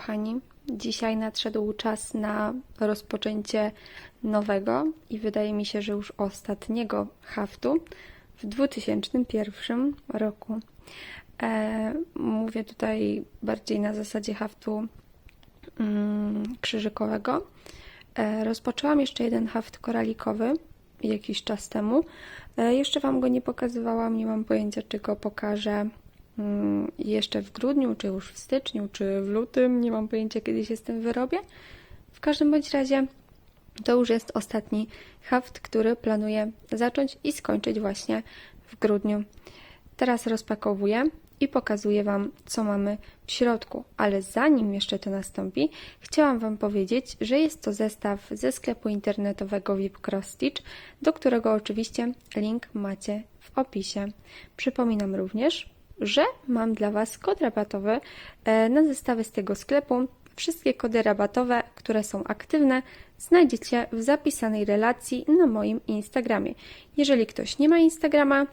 kochani. Dzisiaj nadszedł czas na rozpoczęcie nowego i wydaje mi się, że już ostatniego haftu w 2001 roku. E, mówię tutaj bardziej na zasadzie haftu mm, krzyżykowego. E, rozpoczęłam jeszcze jeden haft koralikowy jakiś czas temu. E, jeszcze Wam go nie pokazywałam, nie mam pojęcia, czy go pokażę jeszcze w grudniu, czy już w styczniu, czy w lutym. Nie mam pojęcia, kiedy się z tym wyrobię. W każdym bądź razie to już jest ostatni haft, który planuję zacząć i skończyć właśnie w grudniu. Teraz rozpakowuję i pokazuję Wam, co mamy w środku. Ale zanim jeszcze to nastąpi, chciałam Wam powiedzieć, że jest to zestaw ze sklepu internetowego VIP Cross Stitch, do którego oczywiście link macie w opisie. Przypominam również, że mam dla Was kod rabatowy e, na zestawy z tego sklepu. Wszystkie kody rabatowe, które są aktywne, znajdziecie w zapisanej relacji na moim Instagramie. Jeżeli ktoś nie ma Instagrama,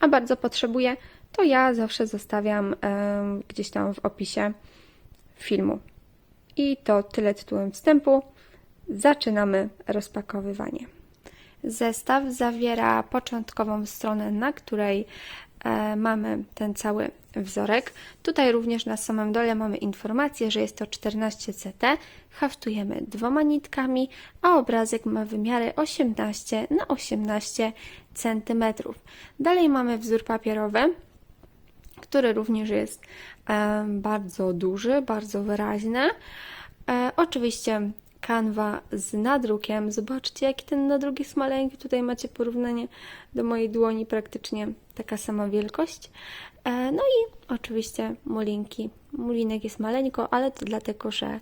a bardzo potrzebuje, to ja zawsze zostawiam em, gdzieś tam w opisie filmu. I to tyle tytułem wstępu. Zaczynamy rozpakowywanie. Zestaw zawiera początkową stronę, na której e, mamy ten cały wzorek. Tutaj również na samym dole mamy informację, że jest to 14 CT. Haftujemy dwoma nitkami, a obrazek ma wymiary 18 na 18 cm. Dalej mamy wzór papierowy, który również jest e, bardzo duży, bardzo wyraźny. E, oczywiście kanwa z nadrukiem. Zobaczcie, jaki ten nadruk jest maleńki. Tutaj macie porównanie do mojej dłoni, praktycznie taka sama wielkość. E, no i oczywiście mulinki. Mulinek jest maleńko, ale to dlatego, że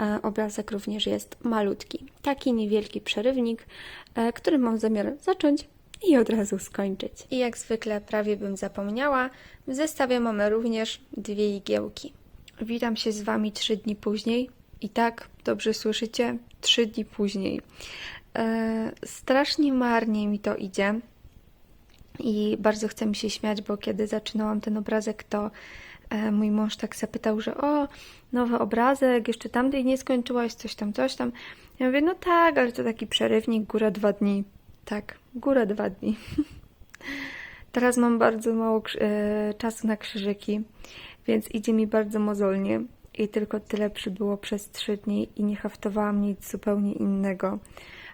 e, obrazek również jest malutki. Taki niewielki przerywnik, e, który mam zamiar zacząć i od razu skończyć. I jak zwykle prawie bym zapomniała, w zestawie mamy również dwie igiełki. Witam się z Wami trzy dni później. I tak, dobrze słyszycie, trzy dni później. E, strasznie marnie mi to idzie. I bardzo chcę mi się śmiać, bo kiedy zaczynałam ten obrazek, to e, mój mąż tak zapytał, że o, nowy obrazek, jeszcze tamtej nie skończyłaś, coś tam, coś tam. Ja mówię, no tak, ale to taki przerywnik, góra dwa dni. Tak, góra dwa dni. Teraz mam bardzo mało e, czasu na krzyżyki, więc idzie mi bardzo mozolnie i tylko tyle przybyło przez trzy dni i nie haftowałam nic zupełnie innego.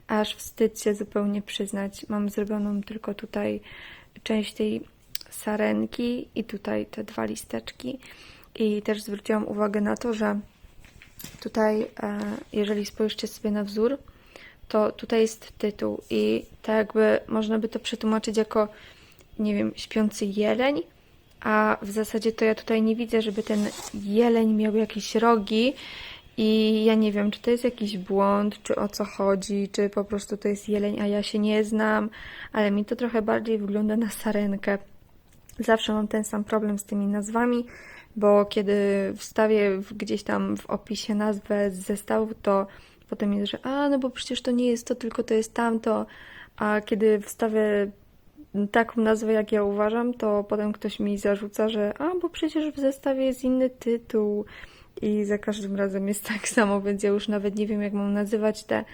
Aż wstyd się zupełnie przyznać. Mam zrobioną tylko tutaj część tej sarenki i tutaj te dwa listeczki. I też zwróciłam uwagę na to, że tutaj, e, jeżeli spojrzycie sobie na wzór, to tutaj jest tytuł i tak jakby można by to przetłumaczyć jako, nie wiem, śpiący jeleń, a w zasadzie to ja tutaj nie widzę, żeby ten jeleń miał jakieś rogi i ja nie wiem, czy to jest jakiś błąd, czy o co chodzi, czy po prostu to jest jeleń, a ja się nie znam, ale mi to trochę bardziej wygląda na sarenkę. Zawsze mam ten sam problem z tymi nazwami, bo kiedy wstawię gdzieś tam w opisie nazwę z zestawu, to potem jest, że a, no bo przecież to nie jest to, tylko to jest tamto, a kiedy wstawię taką nazwę, jak ja uważam, to potem ktoś mi zarzuca, że a, bo przecież w zestawie jest inny tytuł i za każdym razem jest tak samo, więc ja już nawet nie wiem, jak mam nazywać te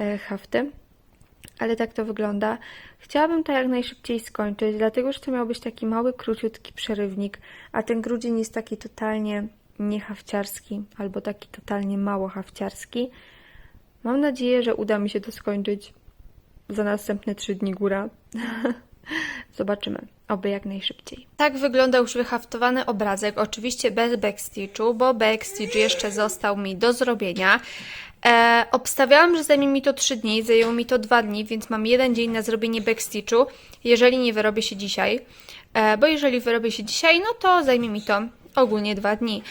e, hafty. Ale tak to wygląda. Chciałabym to jak najszybciej skończyć, dlatego że to miał być taki mały, króciutki przerywnik, a ten grudzień jest taki totalnie niehafciarski, albo taki totalnie mało hafciarski. Mam nadzieję, że uda mi się to skończyć za następne trzy dni góra. Zobaczymy. Oby jak najszybciej. Tak wygląda już wyhaftowany obrazek. Oczywiście bez backstitchu, bo backstitch jeszcze został mi do zrobienia. E, obstawiałam, że zajmie mi to 3 dni, zajęło mi to 2 dni, więc mam jeden dzień na zrobienie backstitchu, jeżeli nie wyrobię się dzisiaj. E, bo jeżeli wyrobię się dzisiaj, no to zajmie mi to ogólnie dwa dni.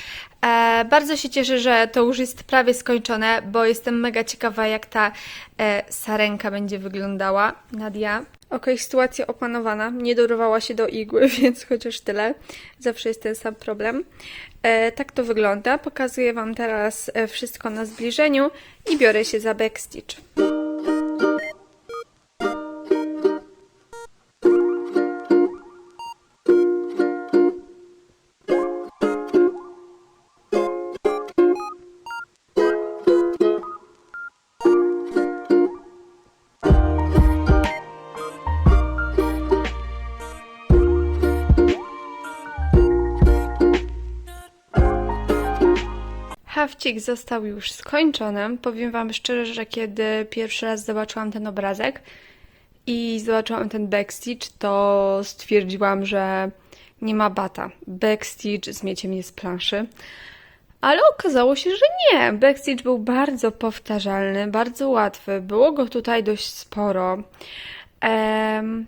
E, bardzo się cieszę, że to już jest prawie skończone, bo jestem mega ciekawa, jak ta e, sarenka będzie wyglądała. Nadia. Ok, sytuacja opanowana. Nie dorwała się do igły, więc chociaż tyle. Zawsze jest ten sam problem. E, tak to wygląda. Pokazuję Wam teraz e, wszystko na zbliżeniu i biorę się za backstitch. Hawcik został już skończony. Powiem Wam szczerze, że kiedy pierwszy raz zobaczyłam ten obrazek i zobaczyłam ten backstage, to stwierdziłam, że nie ma bata. Backstage zmiecie mnie z planszy. Ale okazało się, że nie. Backstage był bardzo powtarzalny, bardzo łatwy. Było go tutaj dość sporo. Em,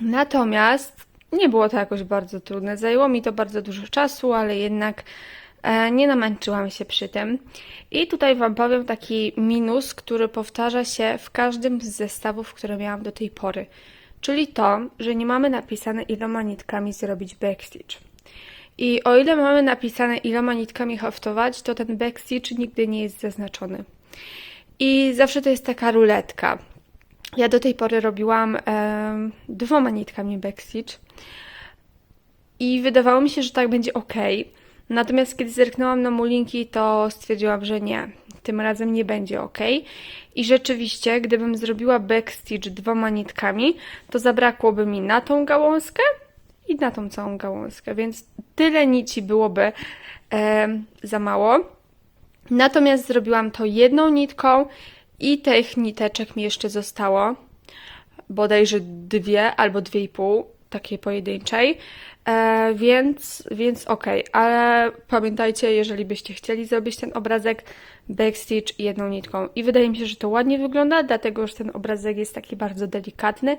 natomiast nie było to jakoś bardzo trudne. Zajęło mi to bardzo dużo czasu, ale jednak nie namęczyłam się przy tym. I tutaj Wam powiem taki minus, który powtarza się w każdym z zestawów, które miałam do tej pory. Czyli to, że nie mamy napisane iloma nitkami zrobić backstage. I o ile mamy napisane iloma nitkami haftować, to ten backstage nigdy nie jest zaznaczony. I zawsze to jest taka ruletka. Ja do tej pory robiłam em, dwoma nitkami backstage i wydawało mi się, że tak będzie ok. Natomiast kiedy zerknęłam na mulinki, to stwierdziłam, że nie, tym razem nie będzie ok. I rzeczywiście, gdybym zrobiła backstage dwoma nitkami, to zabrakłoby mi na tą gałązkę i na tą całą gałązkę, więc tyle nici byłoby em, za mało. Natomiast zrobiłam to jedną nitką i tych niteczek mi jeszcze zostało bodajże dwie albo dwie i pół takiej pojedynczej, e, więc, więc okej, ale pamiętajcie, jeżeli byście chcieli zrobić ten obrazek backstage jedną nitką i wydaje mi się, że to ładnie wygląda, dlatego że ten obrazek jest taki bardzo delikatny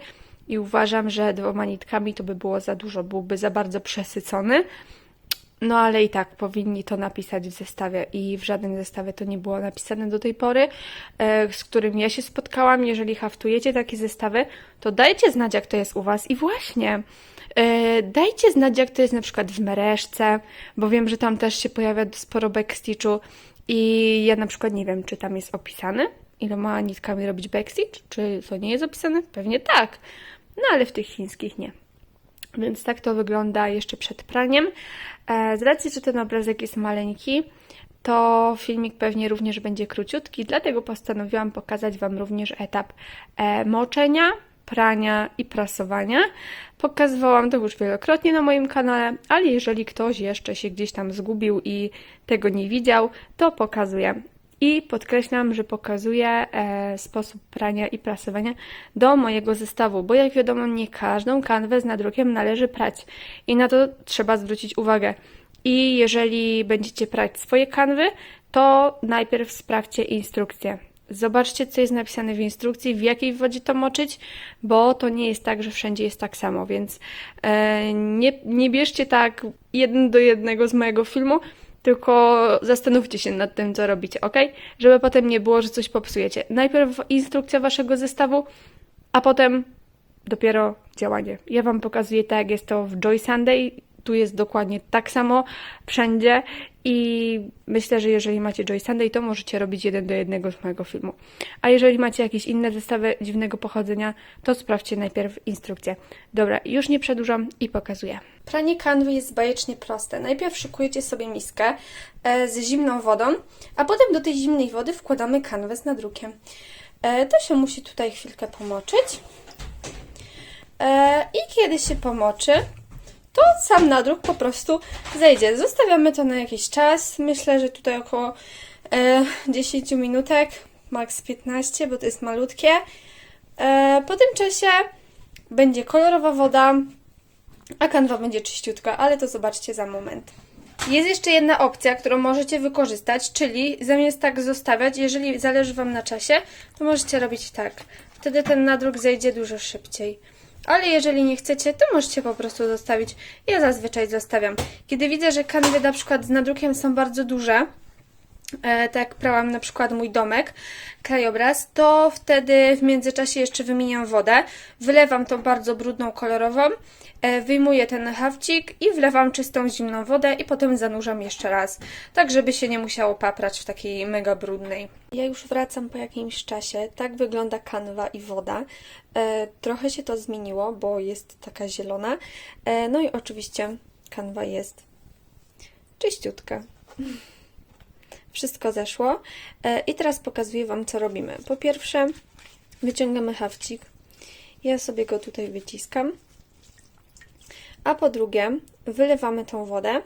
i uważam, że dwoma nitkami to by było za dużo, byłby za bardzo przesycony. No ale i tak powinni to napisać w zestawie i w żadnym zestawie to nie było napisane do tej pory, e, z którym ja się spotkałam. Jeżeli haftujecie takie zestawy, to dajcie znać, jak to jest u Was i właśnie e, dajcie znać, jak to jest na przykład w mereszce, bo wiem, że tam też się pojawia sporo backstitchu i ja na przykład nie wiem, czy tam jest opisane, iloma nitkami robić backstitch, czy to nie jest opisane? Pewnie tak, no ale w tych chińskich nie. Więc tak to wygląda jeszcze przed praniem. E, Z racji, że ten obrazek jest maleńki, to filmik pewnie również będzie króciutki, dlatego postanowiłam pokazać Wam również etap e, moczenia, prania i prasowania. Pokazywałam to już wielokrotnie na moim kanale, ale jeżeli ktoś jeszcze się gdzieś tam zgubił i tego nie widział, to pokazuję. I podkreślam, że pokazuję e, sposób prania i prasowania do mojego zestawu, bo jak wiadomo, nie każdą kanwę z nadrukiem należy prać i na to trzeba zwrócić uwagę. I jeżeli będziecie prać swoje kanwy, to najpierw sprawdźcie instrukcję. Zobaczcie, co jest napisane w instrukcji, w jakiej wodzie to moczyć, bo to nie jest tak, że wszędzie jest tak samo, więc e, nie, nie bierzcie tak jeden do jednego z mojego filmu, tylko zastanówcie się nad tym, co robicie, ok? Żeby potem nie było, że coś popsujecie. Najpierw instrukcja waszego zestawu, a potem dopiero działanie. Ja Wam pokazuję tak, jak jest to w Joy Sunday. Tu jest dokładnie tak samo wszędzie i myślę, że jeżeli macie Joy Sunday, to możecie robić jeden do jednego z mojego filmu. A jeżeli macie jakieś inne zestawy dziwnego pochodzenia, to sprawdźcie najpierw instrukcję. Dobra, już nie przedłużam i pokazuję. Pranie kanwy jest bajecznie proste. Najpierw szykujecie sobie miskę e, z zimną wodą, a potem do tej zimnej wody wkładamy kanwę z nadrukiem. E, to się musi tutaj chwilkę pomoczyć. E, I kiedy się pomoczy, to sam nadruk po prostu zejdzie. Zostawiamy to na jakiś czas. Myślę, że tutaj około e, 10 minutek, maks 15, bo to jest malutkie. E, po tym czasie będzie kolorowa woda, a kanwa będzie czyściutka, ale to zobaczcie za moment. Jest jeszcze jedna opcja, którą możecie wykorzystać, czyli zamiast tak zostawiać, jeżeli zależy Wam na czasie, to możecie robić tak. Wtedy ten nadruk zejdzie dużo szybciej. Ale jeżeli nie chcecie, to możecie po prostu zostawić. Ja zazwyczaj zostawiam. Kiedy widzę, że kanwy na przykład z nadrukiem są bardzo duże, tak jak prałam na przykład mój domek, krajobraz, to wtedy w międzyczasie jeszcze wymieniam wodę, wylewam tą bardzo brudną kolorową, e, wyjmuję ten hawcik i wlewam czystą zimną wodę i potem zanurzam jeszcze raz, tak żeby się nie musiało paprać w takiej mega brudnej. Ja już wracam po jakimś czasie, tak wygląda kanwa i woda. E, trochę się to zmieniło, bo jest taka zielona. E, no i oczywiście kanwa jest czyściutka. Wszystko zeszło. E, I teraz pokazuję Wam, co robimy. Po pierwsze, wyciągamy hawcik. Ja sobie go tutaj wyciskam. A po drugie, wylewamy tą wodę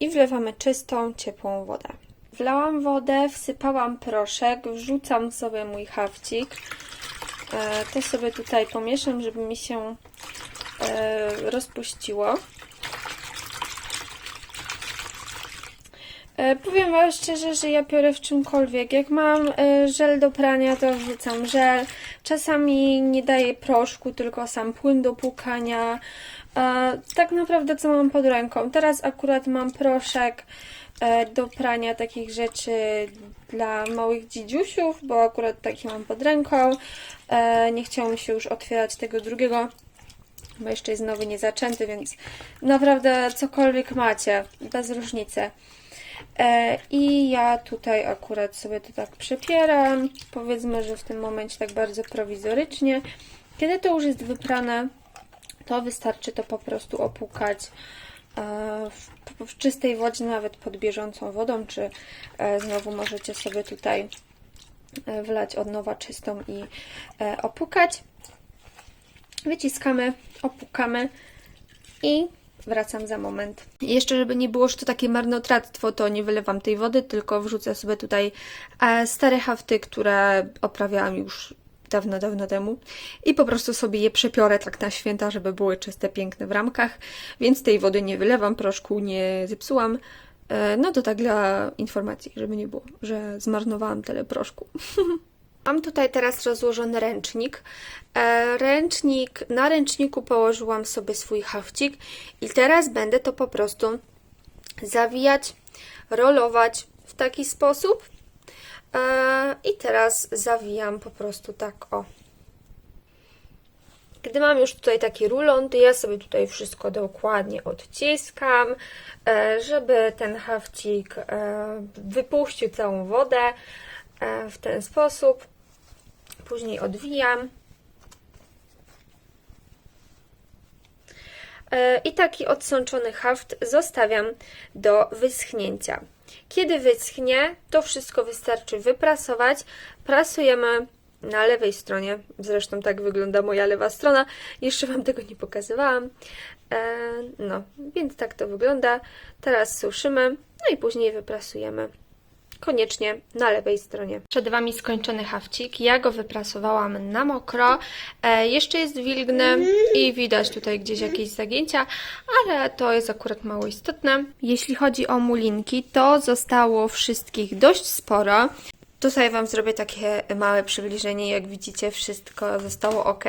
i wlewamy czystą, ciepłą wodę. Wlałam wodę, wsypałam proszek, wrzucam sobie mój hawcik. E, to sobie tutaj pomieszam, żeby mi się e, rozpuściło. E, Powiem Wam szczerze, że ja piorę w czymkolwiek. Jak mam e, żel do prania, to wrzucam żel. Czasami nie daję proszku, tylko sam płyn do płukania. E, Tak naprawdę co mam pod ręką. Teraz akurat mam proszek do prania takich rzeczy dla małych dzidziusiów, bo akurat taki mam pod ręką. Nie chciało mi się już otwierać tego drugiego bo jeszcze jest nowy, niezaczęty, więc naprawdę cokolwiek macie, bez różnicy. E, I ja tutaj akurat sobie to tak przepieram. Powiedzmy, że w tym momencie tak bardzo prowizorycznie. Kiedy to już jest wyprane, to wystarczy to po prostu opłukać e, w, w czystej wodzie, nawet pod bieżącą wodą, czy e, znowu możecie sobie tutaj wlać od nowa czystą i opłukać. Wyciskamy, opłukamy i wracam za moment. Jeszcze, żeby nie było, że to takie marnotrawstwo, to nie wylewam tej wody, tylko wrzucę sobie tutaj e, stare hafty, które oprawiałam już dawno, dawno temu i po prostu sobie je przepiorę tak na święta, żeby były czyste, piękne w ramkach, więc tej wody nie wylewam, proszku nie zepsułam. E, No to tak dla informacji, żeby nie było, że zmarnowałam tyle proszku. Mam tutaj teraz rozłożony ręcznik. E, Ręcznik, na ręczniku położyłam sobie swój hafcik i teraz będę to po prostu zawijać, rolować w taki sposób. E, I teraz zawijam po prostu tak o. Gdy mam już tutaj taki rulon, to ja sobie tutaj wszystko dokładnie odciskam, e, żeby ten hafcik wypuścił całą wodę w ten sposób. Później odwijam. E, I taki odsączony haft zostawiam do wyschnięcia. Kiedy wyschnie, to wszystko wystarczy wyprasować. Prasujemy na lewej stronie. Zresztą tak wygląda moja lewa strona. Jeszcze Wam tego nie pokazywałam. E, no, więc tak to wygląda. Teraz suszymy, no i później wyprasujemy koniecznie na lewej stronie. Przed Wami skończony hawcik. Ja go wyprasowałam na mokro. E, jeszcze jest wilgny i widać tutaj gdzieś jakieś zagięcia, ale to jest akurat mało istotne. Jeśli chodzi o mulinki, to zostało wszystkich dość sporo. Tutaj Wam zrobię takie małe przybliżenie. Jak widzicie, wszystko zostało ok.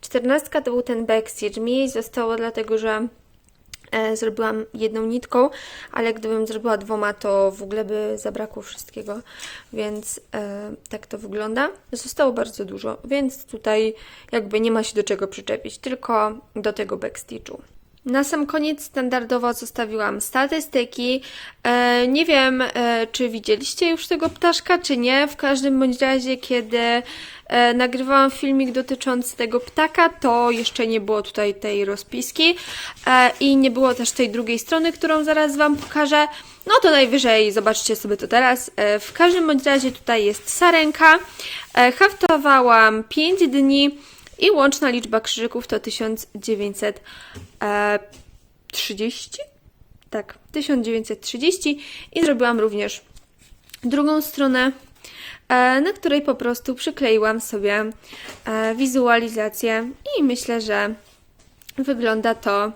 14 to był ten backstage. Mi jej zostało dlatego, że zrobiłam jedną nitką, ale gdybym zrobiła dwoma, to w ogóle by zabrakło wszystkiego, więc e, tak to wygląda. Zostało bardzo dużo, więc tutaj jakby nie ma się do czego przyczepić, tylko do tego backstage'u. Na sam koniec standardowo zostawiłam statystyki. E, nie wiem, e, czy widzieliście już tego ptaszka, czy nie. W każdym bądź razie, kiedy e, nagrywałam filmik dotyczący tego ptaka, to jeszcze nie było tutaj tej rozpiski i nie było też tej drugiej strony, którą zaraz Wam pokażę. No to najwyżej zobaczcie sobie to teraz. W każdym bądź razie tutaj jest sarenka. Haftowałam 5 dni. I łączna liczba krzyżyków to 1930? Tak, 1930. I zrobiłam również drugą stronę, e, na której po prostu przykleiłam sobie e, wizualizację i myślę, że wygląda to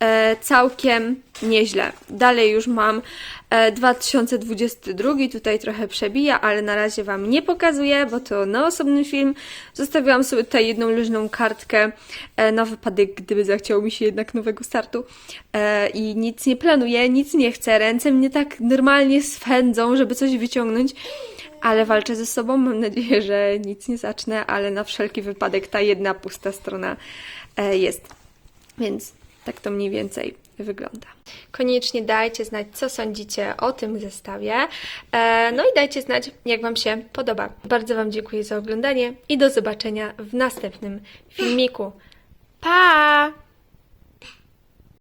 e, całkiem nieźle. Dalej już mam e, 2022, tutaj trochę przebija, ale na razie Wam nie pokazuję, bo to na osobny film. Zostawiłam sobie tutaj jedną luźną kartkę e, na wypadek, gdyby zachciało mi się jednak nowego startu e, i nic nie planuję, nic nie chcę. Ręce mnie tak normalnie swędzą, żeby coś wyciągnąć. Ale walczę ze sobą, mam nadzieję, że nic nie zacznę, ale na wszelki wypadek ta jedna pusta strona e, jest. Więc tak to mniej więcej wygląda. Koniecznie dajcie znać, co sądzicie o tym zestawie. E, No i dajcie znać, jak Wam się podoba. Bardzo Wam dziękuję za oglądanie i do zobaczenia w następnym filmiku. Pa!